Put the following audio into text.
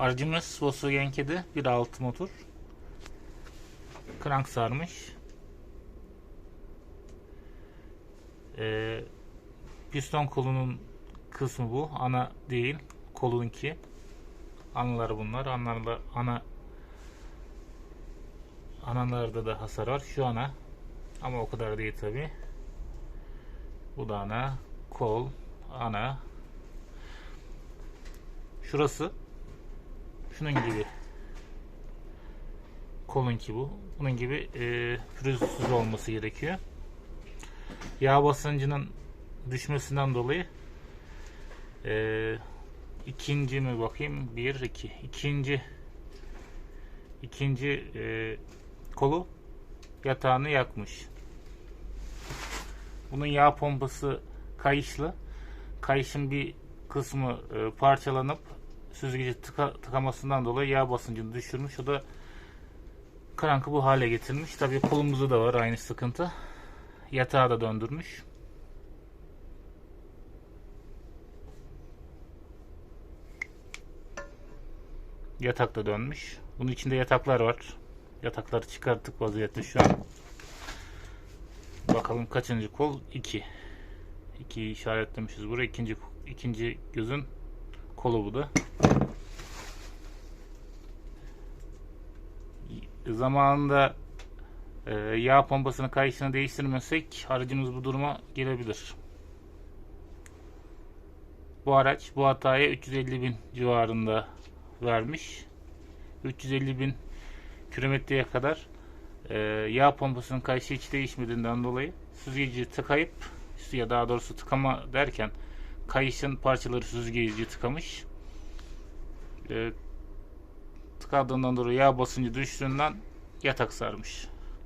Aracımız Volkswagen Kedi 1.6 motor. Krank sarmış. Ee, piston kolunun kısmı bu. Ana değil. Kolunki. Anaları bunlar. Analar, ana analarda da hasar var. Şu ana. Ama o kadar değil tabi. Bu da ana. Kol. Ana. Şurası şunun gibi kolunki bu. Bunun gibi e, pürüzsüz olması gerekiyor. Yağ basıncının düşmesinden dolayı e, ikinci mi bakayım? Bir, iki. İkinci ikinci e, kolu yatağını yakmış. Bunun yağ pompası kayışlı. Kayışın bir kısmı e, parçalanıp süzgeci tıka, tıkamasından dolayı yağ basıncını düşürmüş. O da krankı bu hale getirmiş. Tabii kolumuzda da var aynı sıkıntı. Yatağı da döndürmüş. Yatak da dönmüş. Bunun içinde yataklar var. Yatakları çıkarttık vaziyette şu an. Bakalım kaçıncı kol? 2. 2'yi işaretlemişiz buraya. İkinci, ikinci gözün kolu bu da. Zamanında e, yağ pompasının kayışını değiştirmesek aracımız bu duruma gelebilir. Bu araç bu hataya 350 bin civarında vermiş. 350 bin kilometreye kadar e, yağ pompasının kayışı hiç değişmediğinden dolayı süzgeci tıkayıp ya daha doğrusu tıkama derken kayışın parçaları süzgeci tıkamış. E, tıkadığından dolayı yağ basıncı düştüğünden yatak sarmış.